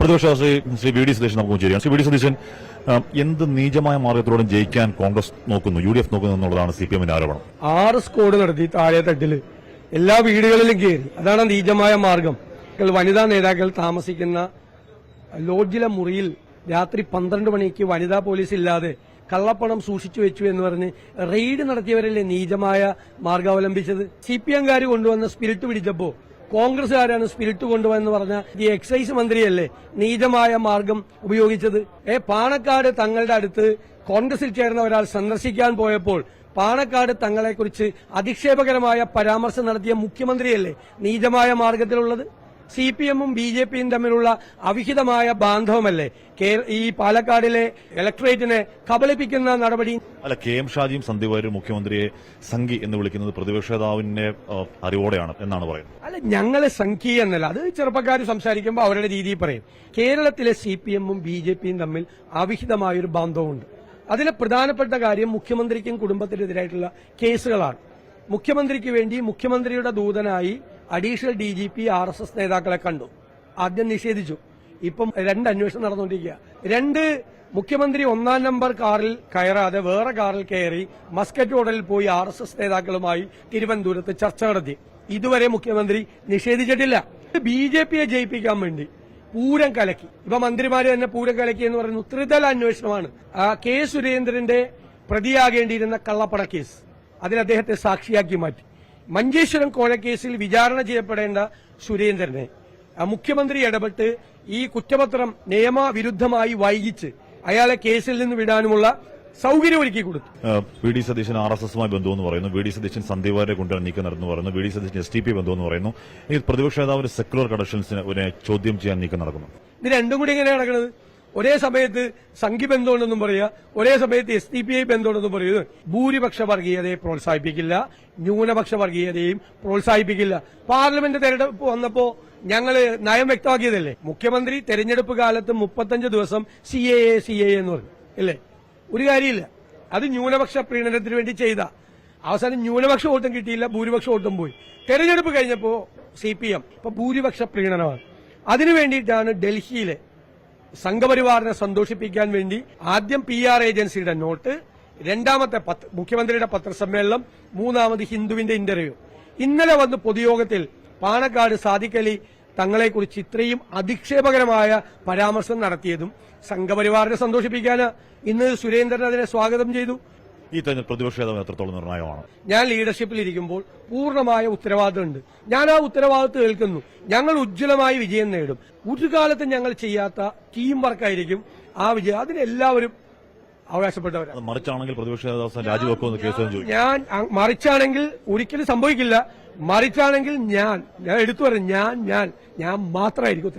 പ്രതിപക്ഷ Shri Shri V D Satheesan നമുക്ക് ചേരുകയാണ് ശ്രീ വി ഡി സതീശൻ എന്ത് നീചമായ മാർഗത്തിലൂടെ ജയിക്കാൻ കോൺഗ്രസ് നോക്കുന്നു യു ഡി എഫ് നോക്കുന്നു എന്നുള്ളതാണ് സി പി എമ്മിന്റെ ആരോപണം. ആറ് സ്കോഡ് നടത്തി താഴെ തട്ടിൽ. എല്ലാ വീടുകളിലും കയറി. അതാണ് നീചമായ മാർഗം. വനിതാ നേതാക്കൾ താമസിക്കുന്ന ലോഡ്ജിലെ മുറിയിൽ രാത്രി പന്ത്രണ്ട് മണിക്ക് വനിതാ പോലീസ് ഇല്ലാതെ കള്ളപ്പണം സൂക്ഷിച്ചു വെച്ചു എന്ന് പറഞ്ഞ് റെയ്ഡ് നടത്തിയവരല്ലേ നീചമായ മാർഗം അവലംബിച്ചത്? സി പി എംകാർ കൊണ്ടുവന്ന സ്പിരിറ്റ് പിടിച്ചപ്പോ കോൺഗ്രസുകാരാണ് സ്പിരിറ്റ് കൊണ്ടുവന്ന് പറഞ്ഞ ഈ എക്സൈസ് മന്ത്രിയല്ലേ നീചമായ മാർഗം ഉപയോഗിച്ചത്? ഏ പാണക്കാട് തങ്ങളുടെ അടുത്ത് കോൺഗ്രസിൽ ചേർന്ന ഒരാൾ സന്ദർശിക്കാൻ പോയപ്പോൾ പാണക്കാട് തങ്ങളെക്കുറിച്ച് അധിക്ഷേപകരമായ പരാമർശം നടത്തിയ മുഖ്യമന്ത്രിയല്ലേ നീചമായ മാർഗത്തിലുള്ളത്? സി പി എമ്മും ബി ജെ പിയും തമ്മിലുള്ള അവിഹിതമായ ബാന്ധവമല്ലേ? ഈ പാലക്കാടിലെ ഇലക്ട്രേറ്റിനെ കബളിപ്പിക്കുന്ന നടപടി അല്ല കെ എം ഷാജിയും സന്ദീപ് വാര്യരും മുഖ്യമന്ത്രിയെ സംഘി എന്ന് വിളിക്കുന്നത് പ്രതിപക്ഷ നേതാവിന്റെ അറിവോടെയാണ് എന്നാണ് പറയുന്നത്. അല്ല ഞങ്ങളെ സംഘി എന്നല്ല. അത് ചെറുപ്പക്കാർ സംസാരിക്കുമ്പോൾ അവരുടെ രീതിയിൽ പറയും. കേരളത്തിലെ സി പി എമ്മും ബി ജെ പിയും തമ്മിൽ അവിഹിതമായൊരു ബാന്ധവമുണ്ട്. അതിലെ പ്രധാനപ്പെട്ട കാര്യം മുഖ്യമന്ത്രിക്കും കുടുംബത്തിനെതിരായിട്ടുള്ള കേസുകളാണ്. മുഖ്യമന്ത്രിക്ക് വേണ്ടി മുഖ്യമന്ത്രിയുടെ ദൂതനായി additional D G P R S S നേതാക്കളെ കണ്ടു. ആദ്യം നിഷേധിച്ചു. ഇപ്പം രണ്ട് അന്വേഷണം നടന്നുകൊണ്ടിരിക്കുക. രണ്ട് മുഖ്യമന്ത്രി ഒന്നാം നമ്പർ കാറിൽ കയറാതെ വേറെ കാറിൽ കയറി മസ്കറ്റ് റോഡിൽ പോയി ആർ എസ് എസ് നേതാക്കളുമായി തിരുവനന്തപുരത്ത് ചർച്ച നടത്തി. ഇതുവരെ മുഖ്യമന്ത്രി നിഷേധിച്ചിട്ടില്ല. ബി ജെ പിയെ ജയിപ്പിക്കാൻ വേണ്ടി പൂരം കലക്കി. ഇപ്പൊ മന്ത്രിമാര് തന്നെ പൂരം കലക്കി എന്ന് പറയുന്നു ത്രിതല അന്വേഷണമാണ്. കെ സുരേന്ദ്രന്റെ പ്രതിയാകേണ്ടിയിരുന്ന കള്ളപ്പണ കേസ്. അതിൽ അദ്ദേഹത്തെ സാക്ഷിയാക്കി മാറ്റി. മഞ്ചേശ്വരം കോഴക്കേസിൽ വിചാരണ ചെയ്യപ്പെടേണ്ട സുരേന്ദ്രനെ. മുഖ്യമന്ത്രി ഇടപെട്ട് ഈ കുറ്റപത്രം നിയമവിരുദ്ധമായി വൈകിച്ച് അയാളെ കേസിൽ നിന്ന് വിടാനുമുള്ള സൗകര്യമൊരുക്കി കൊടുത്തു. P V D Satheesan R S എസുമായി ബന്ധമെന്ന് പറയുന്നു. വി ഡി സതീശൻ സന്ദീപാരെ കൊണ്ടുവരാൻ നീക്കം നടന്നു പറയുന്നു. V D Satheesan S T P ബന്ധമെന്ന് പറയുന്നു. ഈ പ്രതിപക്ഷ നേതാവിന്റെ സെക്യുലർ കണക്ഷൻസിന് ഒരു ചോദ്യം ചെയ്യാൻ നീക്കം നടക്കുന്നു. ഇത് രണ്ടും കൂടി എങ്ങനെയാണ് നടക്കുന്നത്? ഒരേ സമയത്ത് സംഘി ബന്ധമുണ്ടെന്നും പറയുക ഒരേ സമയത്ത് എസ് ഡി പി ഐ ബന്ധമുണ്ടെന്നും പറയുന്നത് ഭൂരിപക്ഷ വർഗീയതയെ പ്രോത്സാഹിപ്പിക്കില്ല ന്യൂനപക്ഷ വർഗീയതയും പ്രോത്സാഹിപ്പിക്കില്ല. പാർലമെന്റ് തെരഞ്ഞെടുപ്പ് വന്നപ്പോ ഞങ്ങൾ നയം വ്യക്തമാക്കിയതല്ലേ? മുഖ്യമന്ത്രി തെരഞ്ഞെടുപ്പ് കാലത്ത് മുപ്പത്തഞ്ച് ദിവസം C A A C A എന്ന് പറഞ്ഞു. അല്ലേ ഒരു കാര്യമില്ല. അത് ന്യൂനപക്ഷ പ്രീണനത്തിന് വേണ്ടി ചെയ്ത. അവസാനം ന്യൂനപക്ഷ വോട്ടും കിട്ടിയില്ല ഭൂരിപക്ഷ വോട്ടും പോയി. തെരഞ്ഞെടുപ്പ് കഴിഞ്ഞപ്പോ സി പി എം ഇപ്പൊ ഭൂരിപക്ഷ പ്രീണനമാണ്. അതിനു വേണ്ടിയിട്ടാണ് ഡൽഹിയിലെ സംഘപരിവാറിനെ സന്തോഷിപ്പിക്കാൻ വേണ്ടി ആദ്യം പി ആർ ഏജൻസിയുടെ നോട്ട് രണ്ടാമത്തെ മുഖ്യമന്ത്രിയുടെ പത്രസമ്മേളനം മൂന്നാമത് ഹിന്ദുവിന്റെ ഇന്റർവ്യൂ. ഇന്നലെ വന്ന് പൊതുയോഗത്തിൽ പാണക്കാട് സാദിഖലി തങ്ങളെക്കുറിച്ച് ഇത്രയും അധിക്ഷേപകരമായ പരാമർശം നടത്തിയതും സംഘപരിവാറിനെ സന്തോഷിപ്പിക്കാൻ ഇന്ന് സുരേന്ദ്രൻ അതിനെ സ്വാഗതം ചെയ്തു. ഈ പ്രതിപക്ഷ നേതാവ് എത്രത്തോളം നിർണായകമാണ്? ഞാൻ ലീഡർഷിപ്പിൽ ഇരിക്കുമ്പോൾ പൂർണമായ ഉത്തരവാദിത്തമുണ്ട് ഞാൻ ആ ഉത്തരവാദിത്വം ഏൽക്കുന്നു. ഞങ്ങൾ ഉജ്ജ്വലമായി വിജയം നേടും. ഒരു കാലത്ത് ഞങ്ങൾ ചെയ്യാത്ത ടീം വർക്കായിരിക്കും ആ വിജയം. അതിനെല്ലാവരും അവകാശപ്പെട്ടവരാണ്. അത് മറിച്ചാണെങ്കിൽ പ്രതിപക്ഷ നേതാവ് രാജിവെക്കുമെന്ന് കേസ് ഞാൻ മറിച്ചാണെങ്കിൽ ഒരിക്കലും സംഭവിക്കില്ല. മറിച്ചാണെങ്കിൽ ഞാൻ ഞാൻ എടുത്തു പറയാം ഞാൻ ഞാൻ ഞാൻ മാത്രമായിരിക്കും.